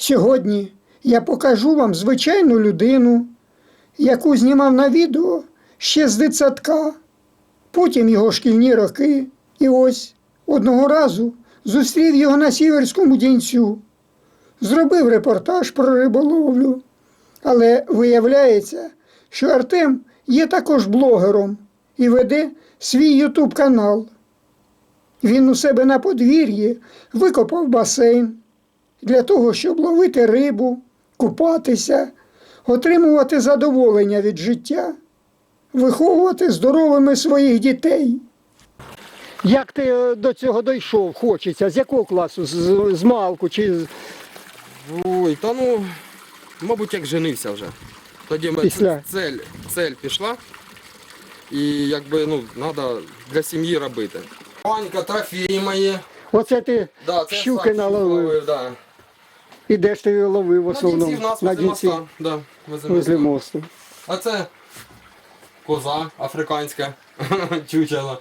Сьогодні я покажу вам звичайну людину, яку знімав на відео ще з дитсадка, потім його шкільні роки, і ось одного разу зустрів його на сіверському дінцю, зробив репортаж про риболовлю. Але виявляється, що Артем є також блогером і веде свій ютуб канал. Він у себе на подвір'ї викопав басейн для того, щоб ловити рибу, купатися, отримувати задоволення від життя, виховувати здоровими своїх дітей. Як ти е, до цього дійшов? Хочеться? З якого класу? З, з малку чи з- Ой, та ну, мабуть, як женився вже. Тоді ми Після. цель, цель пішла. І якби ну, треба для сім'ї робити. Панька, трофеї мої. Оце ти Да, це щуки сам наловив. Да. І де ж ти її ловив в На основному? дінці в нас на возле дінці, моста. Да, возле возле моста. мосту. А це коза африканська. Чучело.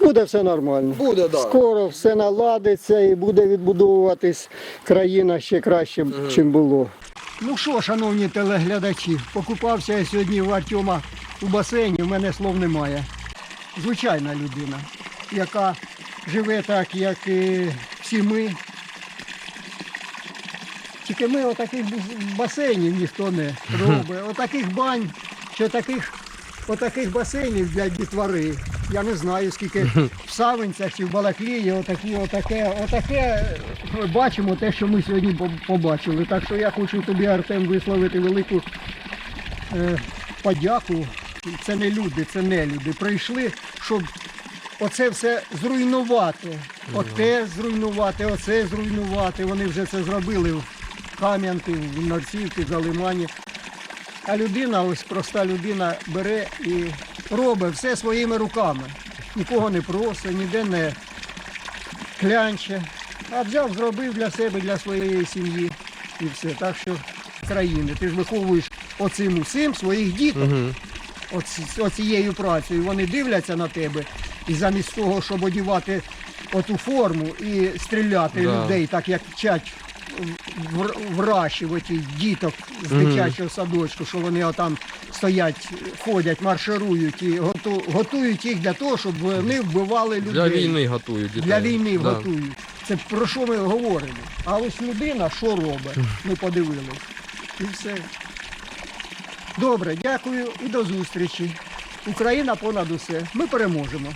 Буде все нормально. Буде, да. Скоро все наладиться і буде відбудовуватись країна ще краще, ніж було. Ну що, шановні телеглядачі, покупався я сьогодні в Артема у басейні, в мене слов немає. Звичайна людина, яка живе так, як і всі ми. Тільки ми отаких басейнів ніхто не робить. Отаких бань, чи таких, отаких басейнів для дітвори. Я не знаю, скільки в Савинцях чи в Балаклії, отакі, отаке, отаке бачимо те, що ми сьогодні побачили. Так що я хочу тобі, Артем, висловити велику е, подяку. Це не люди, це не люди. Прийшли, щоб оце все зруйнувати. Оте зруйнувати, оце зруйнувати. Вони вже це зробили Кам'янки, в Нарцівці, в Залимані. А людина, ось проста людина, бере і робить все своїми руками. Нікого не просить, ніде не клянче. А взяв, зробив для себе, для своєї сім'ї і все. Так що країни. Ти ж виховуєш оцим усім своїх діток Угу. оці- оцією працею. Вони дивляться на тебе і замість того, щоб одівати оту форму і стріляти Да. людей, так як вчать вращувати діток з дитячого садочку, що вони отам стоять, ходять, марширують і готу- готують їх для того, щоб вони вбивали людей. Для війни готують дітей. Для війни Да. готують. Це про що ми говоримо? А ось людина що робить? Ми подивилися. І все. Добре, дякую і до зустрічі. Україна понад усе. Ми переможемо.